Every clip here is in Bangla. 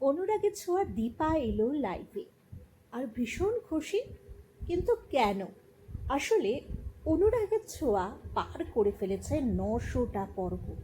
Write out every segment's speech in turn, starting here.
অনুরাগের ছোঁয়া দীপা এলো লাইভে আর ভীষণ খুশি, কিন্তু কেন? আসলে অনুরাগের ছোঁয়া পার করে ফেলেছে নশোটা পর্ব।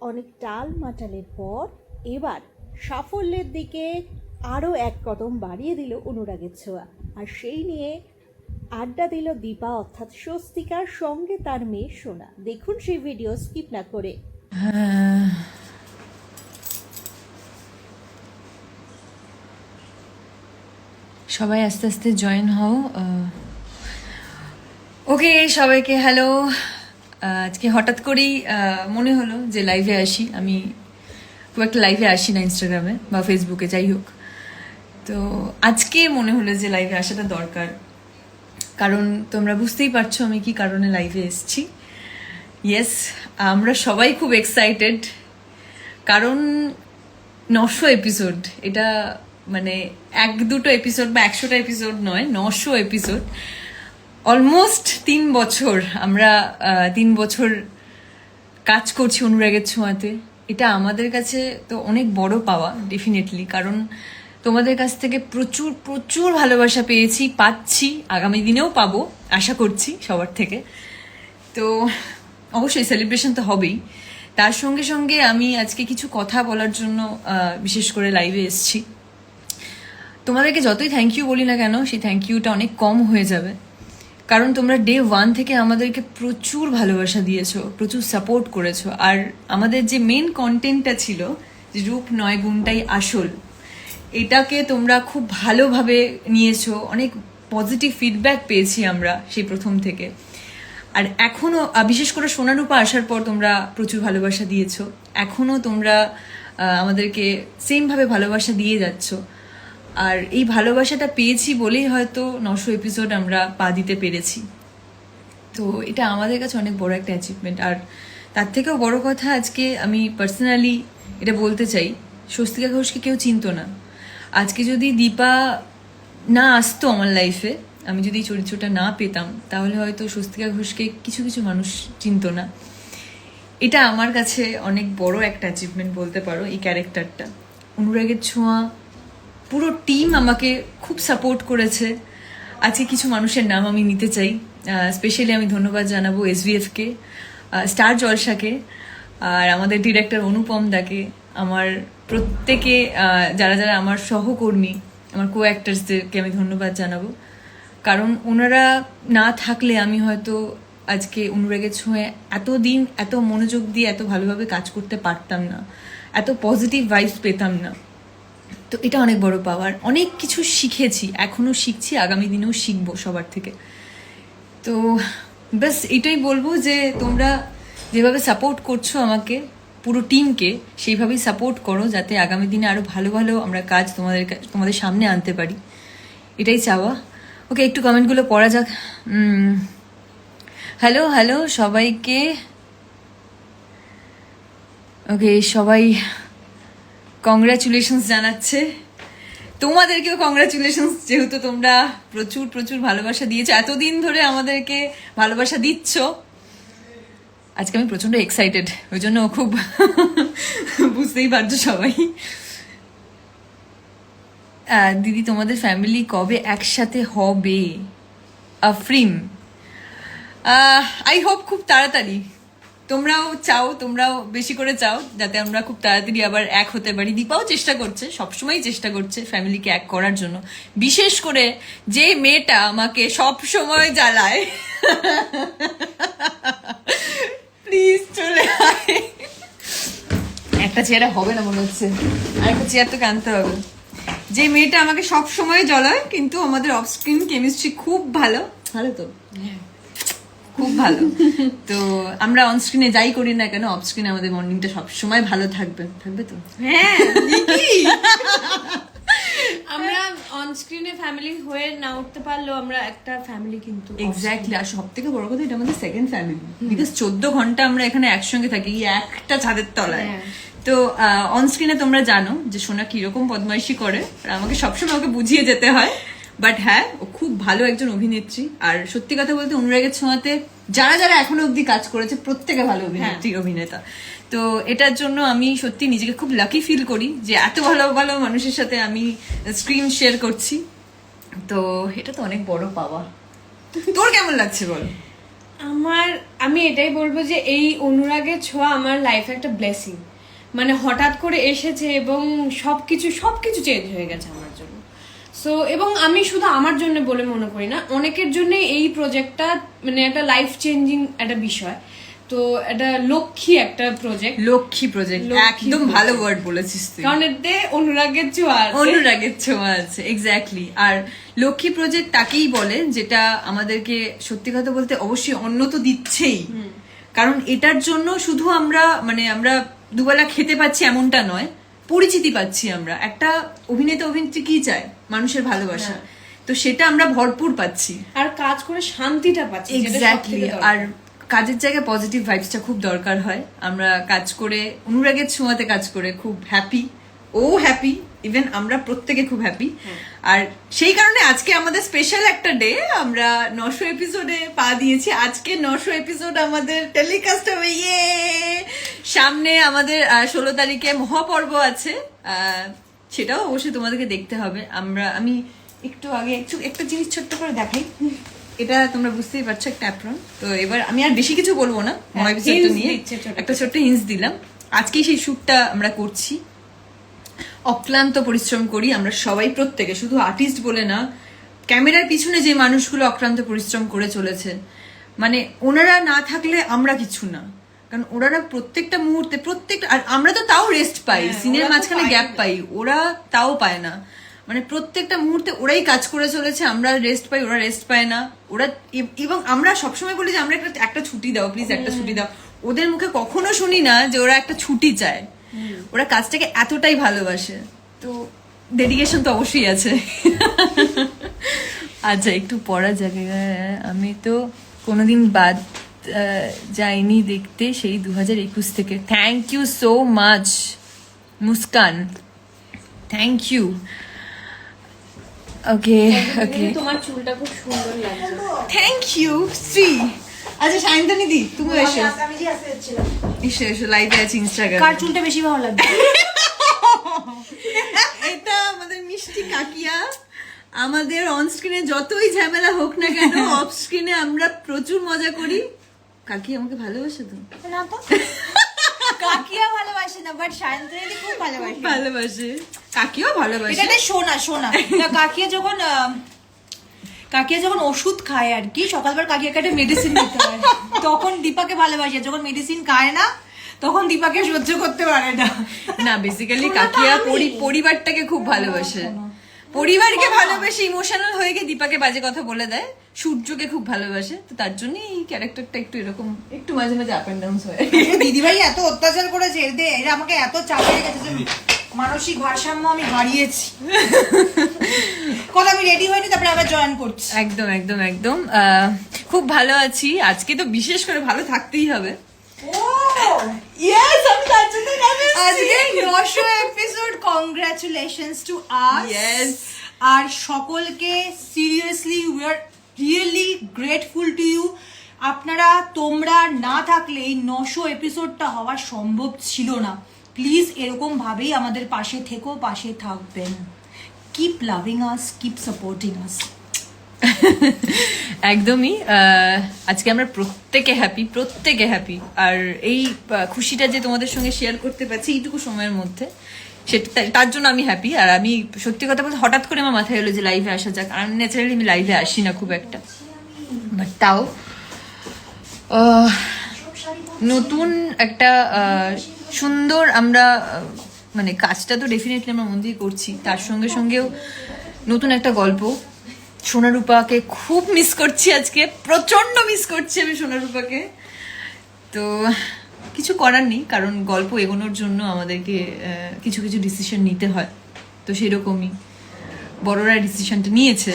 অনেক টাল মাটালের পর এবার সাফল্যের দিকে আরও এক কদম বাড়িয়ে দিল অনুরাগের ছোঁয়া। আর সেই নিয়ে আড্ডা দিল দীপা, অর্থাৎ স্বস্তিকার সঙ্গে তার মেয়ে সোনা। দেখুন সেই ভিডিও স্কিপ না করে। সবাই আস্তে আস্তে জয়েন হও ওকে সবাইকে হ্যালো আজকে হঠাৎ করেই মনে হলো যে লাইভে আসি। আমি খুব একটা লাইভে আসি না ইনস্টাগ্রামে বা ফেসবুকে যাই হোক। তো আজকে মনে হলো যে লাইভে আসাটা দরকার। কারণ তোমরা বুঝতেই পারছ আমি কি কারণে লাইভে এসছি। ইয়েস আমরা সবাই খুব এক্সাইটেড কারণ নশো এপিসোড এটা মানে এক দুটো এপিসোড বা একশোটা এপিসোড নয়, নশো এপিসোড অলমোস্ট তিন বছর আমরা তিন বছর কাজ করছি অনুরাগের ছোঁয়াতে। এটা আমাদের কাছে তো অনেক বড় পাওয়া ডেফিনেটলি কারণ তোমাদের কাছ থেকে প্রচুর প্রচুর ভালোবাসা পেয়েছি, পাচ্ছি, আগামী দিনেও পাবো, আশা করছি সবার থেকে। তো অবশ্যই সেলিব্রেশন তো হবেই। তার সঙ্গে সঙ্গে আমি আজকে কিছু কথা বলার জন্য বিশেষ করে লাইভে এসেছি। তোমাদেরকে যতই থ্যাংক ইউ বলি না কেন, সেই থ্যাংক ইউটা অনেক কম হয়ে যাবে। কারণ তোমরা ডে ওয়ান থেকে আমাদেরকে প্রচুর ভালোবাসা দিয়েছ, প্রচুর সাপোর্ট করেছ। আর আমাদের যে মেন কন্টেন্টটা ছিল, যে রূপ নয় গুণটাই আসল, এটাকে তোমরা খুব ভালোভাবে নিয়েছো। অনেক পজিটিভ ফিডব্যাক পেয়েছি আমরা সেই প্রথম থেকে। আর এখনও বিশেষ করে সোনারূপা আসার পর তোমরা প্রচুর ভালোবাসা দিয়েছ। এখনও তোমরা আমাদেরকে সেমভাবে ভালোবাসা দিয়ে যাচ্ছ। আর এই ভালোবাসাটা পেয়েছি বলেই হয়তো নশো এপিসোড আমরা পা দিতে পেরেছি। তো এটা আমাদের কাছে অনেক বড় একটা অ্যাচিভমেন্ট আর তার থেকেও বড় কথা, আজকে আমি পার্সোনালি এটা বলতে চাই, স্বস্তিকা ঘোষকে কেউ চিনতো না। আজকে যদি দীপা না আসতো আমার লাইফে আমি যদি চরিত্রটা না পেতাম, তাহলে হয়তো স্বস্তিকা ঘোষকে কিছু কিছু মানুষ চিনতো না। এটা আমার কাছে অনেক বড় একটা অ্যাচিভমেন্ট বলতে পারো এই ক্যারেক্টারটা অনুরাগের ছোঁয়া পুরো টিম আমাকে খুব সাপোর্ট করেছে। আজকে কিছু মানুষের নাম আমি নিতে চাই। স্পেশালি আমি ধন্যবাদ জানাব এসভিএফকে স্টার জলসাকে আর আমাদের ডিরেক্টর অনুপম দাকে, আমার প্রত্যেকে যারা যারা আমার সহকর্মী, আমার কো অ্যাক্টার্সদেরকে আমি ধন্যবাদ জানাব। কারণ ওনারা না থাকলে আমি হয়তো আজকে অনুরাগের ছোঁয়ে এত দিন এত মনোযোগ দিয়ে এত ভালোভাবে কাজ করতে পারতাম না, এত পজিটিভ ভাইবস পেতাম না। তো এটা অনেক বড় পাওয়ার। অনেক কিছু শিখেছি এখনও শিখছি, আগামী দিনেও শিখব সবার থেকে। তো ব্যাস, এটাই বলব যে তোমরা যেভাবে সাপোর্ট করছ আমাকে, পুরো টিমকে সেইভাবেই সাপোর্ট করো যাতে আগামী দিনে আরও ভালো ভালো আমরা কাজ তোমাদের তোমাদের সামনে আনতে পারি। এটাই চাওয়া। ওকে একটু কমেন্টগুলো পড়া যাক। হ্যালো হ্যালো সবাইকে। ওকে সবাই কংগ্রাচুলেশনস জানাচ্ছে। তোমাদেরকেও কংগ্রাচুলেশনস যেহেতু তোমরা প্রচুর প্রচুর ভালোবাসা দিয়েছ। এতদিন ধরে আমাদেরকে ভালোবাসা দিচ্ছ। আজকে আমি প্রচণ্ড এক্সাইটেড ওই জন্য খুব বুঝতেই পারছ সবাই। দিদি, তোমাদের ফ্যামিলি কবে একসাথে হবে? আফরিম আই হোপ খুব তাড়াতাড়ি। তোমরাও চাও, তোমরাও বেশি করে চাও, যাতে আমরা খুব তাড়াতাড়ি আবার এক হতে পারি। দীপাও চেষ্টা করছে সবসময় চেষ্টা করছে ফ্যামিলিকে এক করার জন্য। বিশেষ করে যে মেয়েটা আমাকে সব সময় জ্বালায় প্লিজ চলে একটা চেয়ারে হবে না মনে হচ্ছে। আর একটা চেয়ার তো কানতে হবে। যে মেয়েটা আমাকে সব সময় জ্বলায়, কিন্তু আমাদের অফ স্ক্রিন কেমিস্ট্রি খুব ভালো। ভালো তো? খুব ভালো। তো আমরা অন স্ক্রিনে যাই করি না কেন অফ স্ক্রিনে আমাদের মর্নিংটা সবসময় ভালো থাকবে। থাকবে তো? হ্যাঁ আমরা অন স্ক্রিনে ফ্যামিলি হয়ে না উঠতে পারলেও আমরা একটা ফ্যামিলি কিন্তু এক্স্যাক্টলি আর সব থেকে বড় কথা এটা আমাদের সেকেন্ড ফ্যামিলি বিকজ চোদ্দ ঘণ্টা আমরা এখানে একসঙ্গে থাকি একটা ছাদের তলায়। হ্যাঁ। তো অন স্ক্রিনে তোমরা জানো যে সোনা কীরকম বদমাইশি করে। আর আমাকে সবসময় ওকে বুঝিয়ে যেতে হয়। বাট হ্যাঁ ও খুব ভালো একজন অভিনেত্রী। আর সত্যি কথা বলতে অনুরাগের ছোঁয়াতে যারা যারা এখনও অবধি কাজ করেছে প্রত্যেকে ভালো অভিনেত্রী অভিনেতা। তো এটার জন্য আমি সত্যি নিজেকে খুব লাকি ফিল করি যে এত ভালো ভালো মানুষের সাথে আমি স্ক্রিন শেয়ার করছি। তো এটা তো অনেক বড় পাওয়া। তোর কেমন লাগছে বল? আমার আমি এটাই বলব যে এই অনুরাগের ছোঁয়া আমার লাইফে একটা ব্লেসিং মানে হঠাৎ করে এসেছে এবং সবকিছু সবকিছু চেঞ্জ হয়ে গেছে আমার। সো এবং আমি শুধু আমার জন্য বলে মনে করি না অনেকের জন্য এই প্রজেক্টটা মানে একটা লাইফ চেঞ্জিং একটা বিষয়। তো এটা লক্ষ্মী একটা প্রজেক্ট লক্ষ্মী প্রজেক্ট একদম ভালো ওয়ার্ড বলেছিস তুই। কারণ এতে অনুরাগের ছোঁয়া আছে। অনুরাগের ছোঁয়া আছে এক্স্যাক্টলি আর লক্ষ্মী প্রজেক্ট তাকেই বলে যেটা আমাদেরকে সত্যি কথা বলতে অবশ্যই অন্ন তো দিচ্ছেই কারণ এটার জন্য শুধু আমরা মানে আমরা দুবেলা খেতে পাচ্ছি এমনটা নয় পরিচিতি পাচ্ছি আমরা। একটা অভিনেতা অভিনেত্রী কি চায়? মানুষের ভালোবাসা। তো সেটা আমরা ভরপুর পাচ্ছি। আর কাজ করে শান্তিটা পাচ্ছি এক্স্যাক্টলি আর কাজের জায়গায় পজিটিভ ভাইবসটা খুব দরকার হয়। আমরা কাজ করে অনুরাগের ছোঁয়াতে কাজ করে খুব হ্যাপি ও হ্যাপি ইভেন আমরা প্রত্যেকে খুব হ্যাপি আর সেই কারণে আজকে আমাদের স্পেশাল একটা ডে আমরা নশো এপিসোডে পা দিয়েছি। আজকে নশো এপিসোড আমাদের টেলিকাস্ট হবে ইয়ে সামনে আমাদের ষোলো তারিখে মহাপর্ব আছে। আহ, সেটাও অবশ্যই তোমাদেরকে দেখতে হবে। আমরা আমি একটু আগে একটু একটা জিনিস ছোট্ট করে দেখাই। এটা তোমরা বুঝতেই পারছ একটা অ্যাপ্রন তো এবার আমি আর বেশি কিছু বলব না হ্যাঁ, নিয়ে। একটা ছোট্ট হিন্স দিলাম। আজকেই সেই শ্যুটটা আমরা করছি। অক্লান্ত পরিশ্রম করি আমরা সবাই প্রত্যেকে শুধু আর্টিস্ট বলে না ক্যামেরার পিছনে যে মানুষগুলো অক্লান্ত পরিশ্রম করে চলেছে মানে ওনারা না থাকলে আমরা কিছু না। কারণ ওনারা প্রত্যেকটা মুহূর্তে প্রত্যেকটা আর আমরা তো তাও রেস্ট পাই হ্যাঁ, সিনের মাঝখানে গ্যাপ পাই ওরা তাও পায় না। মানে প্রত্যেকটা মুহূর্তে ওরাই কাজ করে চলেছে আমরা রেস্ট পাই ওরা রেস্ট পায় না। ওরা এবং আমরা সবসময় বলি যে আমরা একটা একটা ছুটি দাও প্লিজ একটা ছুটি দাও। ওদের মুখে কখনো শুনি না যে ওরা একটা ছুটি চায়। ওরা কাজটাকে এতটাই ভালোবাসে। তো ডেডিকেশন তো অবশ্যই আছে। আচ্ছা একটু পড়া যাবে আমি তো কোনোদিন বাদ যাইনি দেখতে সেই দু হাজার একুশ থেকে। Thank you so much Muskan. Thank you okay okay তোমার চুলটা খুব সুন্দর লাগছে। থ্যাংক ইউ শ্রী আচ্ছা সায়ন্তনী দি তুমি এসো। এসো এসো লাইভে আছে ইনস্টাগ্রাম কার চুলটা বেশি ভালো লাগবে? এটা আমাদের মিষ্টি কাকিয়া। আমাদের অন স্ক্রিনে যতই ঝামেলা হোক না কেন অফ স্ক্রিনে আমরা প্রচুর মজা করি। কাকি আমাকে ভালোবাসে তো? না তো। কাকিয়া ভালোবাসে না বাট খুব ভালোবাসে। ভালোবাসে। কাকিও ভালোবাসে। এটা শোনা শোনা কাকিয়া যখন কাকিয়া যখন ওষুধ খায় আর কি সকালবার কাকিয়াকে একটা মেডিসিন দিতে হয়। তখন দীপাকে ভালোবাসে। যখন মেডিসিন খায় না তখন দীপাকে সহ্য করতে পারে না। না বেসিক্যালি কাকিয়া পরিবারটাকে খুব ভালোবাসে। পরিবারকে ভালোবেসে ইমোশনাল হয়ে গিয়ে দীপাকে বাজে কথা বলে দেয়। সূর্যকে খুব ভালোবাসে তো তার জন্য এই ক্যারেক্টারটা একটু এরকম একটু মাঝে মাঝে আপ অ্যান্ড ডাউন হয়। দিদিভাই এত অত্যাচার করেছে এদের এরা আমাকে এত চাপ হয়ে গেছে যে মানসিক ভারসাম্য আমি হারিয়েছি কথা আমি রেডি হইনি তারপরে আবার জয়েন করছি। একদম একদম একদম। আহ, খুব ভালো আছি। আজকে তো বিশেষ করে ভালো থাকতেই হবে। Yes, আমি তার জন্যই nervous আজকে। নশো episode congratulations to us Yes. আর সকলকে seriously we are really grateful to you আপনারা তোমরা না থাকলে এই নশো এপিসোডটা হওয়া সম্ভব ছিল না। প্লিজ এরকম ভাবেই আমাদের পাশে থেকো পাশে থাকবেন। Keep loving us keep supporting us একদমই। আজকে আমরা প্রত্যেকে হ্যাপি প্রত্যেকে হ্যাপি আর এই খুশিটা যে তোমাদের সঙ্গে শেয়ার করতে পারছি এইটুকু সময়ের মধ্যে, সেটা তার- জন্য আমি হ্যাপি আর আমি সত্যি কথা বলতে হঠাৎ করে আমার মাথায় এলো যে লাইভে আসা যাক। আর ন্যাচারালি আমি লাইভে আসি না খুব একটা। বাট তাও নতুন একটা সুন্দর আমরা মানে কাজটা তো ডেফিনেটলি আমরা মন দিয়ে করছি। তার সঙ্গে সঙ্গেও নতুন একটা গল্প সোনারূপাকে খুব মিস করছি আজকে প্রচণ্ড মিস করছি আমি সোনারূপাকে। তো কিছু করার নেই, কারণ গল্প এগোনোর জন্য আমাদেরকে কিছু কিছু ডিসিশন নিতে হয়। তো সেরকমই বড়রা ডিসিশনটা নিয়েছে।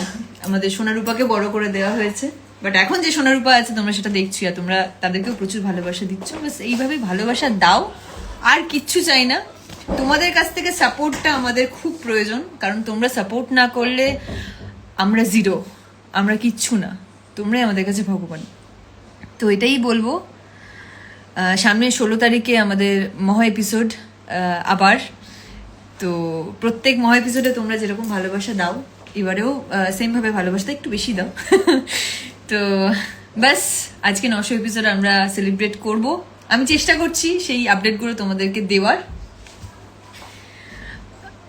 আমাদের সোনারূপাকে বড় করে দেওয়া হয়েছে। বাট এখন যে সোনারূপা আছে, তোমরা সেটা দেখছি, আর তোমরা তাদেরকেও প্রচুর ভালোবাসা দিচ্ছ। বাস এইভাবে ভালোবাসা দাও, আর কিচ্ছু চাই না। তোমাদের কাছ থেকে সাপোর্টটা আমাদের খুব প্রয়োজন, কারণ তোমরা সাপোর্ট না করলে আমরা জিরো, আমরা কিচ্ছু না, তোমরাই আমাদের কাছে ভগবান। তো এটাই বলব সামনে ষোলো তারিখে আমাদের মহা এপিসোড আবার। তো প্রত্যেক মহা এপিসোডে তোমরা যেরকম ভালোবাসা দাও, এবারেও সেমভাবে ভালোবাসাটা একটু বেশি দাও। তো ব্যাস, আজকে নশো এপিসোড আমরা সেলিব্রেট করব। আমি চেষ্টা করছি সেই আপডেটগুলো তোমাদেরকে দেওয়ার।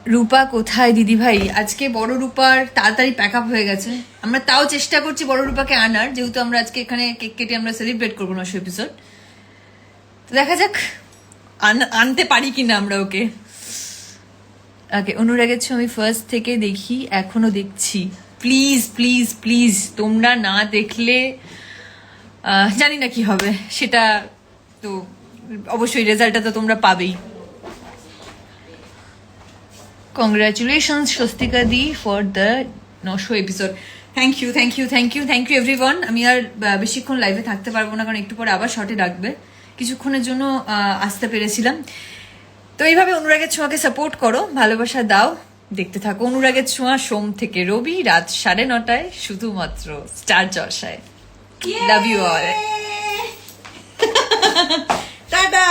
রূপা কোথায় দিদি ভাই আজকে বড় রূপার তাড়াতাড়ি প্যাক আপ হয়ে গেছে। আমরা তাও চেষ্টা করছি বড় রূপাকে আনার, যেহেতু আমরা আজকে এখানে কেক কেটে আমরা সেলিব্রেট করব নশো এপিসোড তো দেখা যাক, আন- আনতে পারি কি না আমরা ওকে। ওকে অনুরাগের ছবি ফার্স্ট থেকে দেখি, এখনও দেখছি। প্লিজ প্লিজ প্লিজ তোমরা না দেখলে জানি না কি হবে। সেটা তো অবশ্যই রেজাল্টটা তো তোমরা পাবেই। Congratulation Swastika the for the নশো episode thank you thank you thank you thank you everyone আমি আর বেশিক্ষণ লাইভে থাকতে পারব না কারণ একটু পরে আবার শর্টে ডাকবে। কিছুক্ষণের জন্য আসতে পেরেছিলাম। তো এইভাবে অনুরাগের ছোঁয়াকে সাপোর্ট করো ভালোবাসা দাও দেখতে থাকো। অনুরাগের ছোঁয়া সোম থেকে রবি রাত সাড়ে নটায় শুধুমাত্র স্টার জলসায়। Love you all tata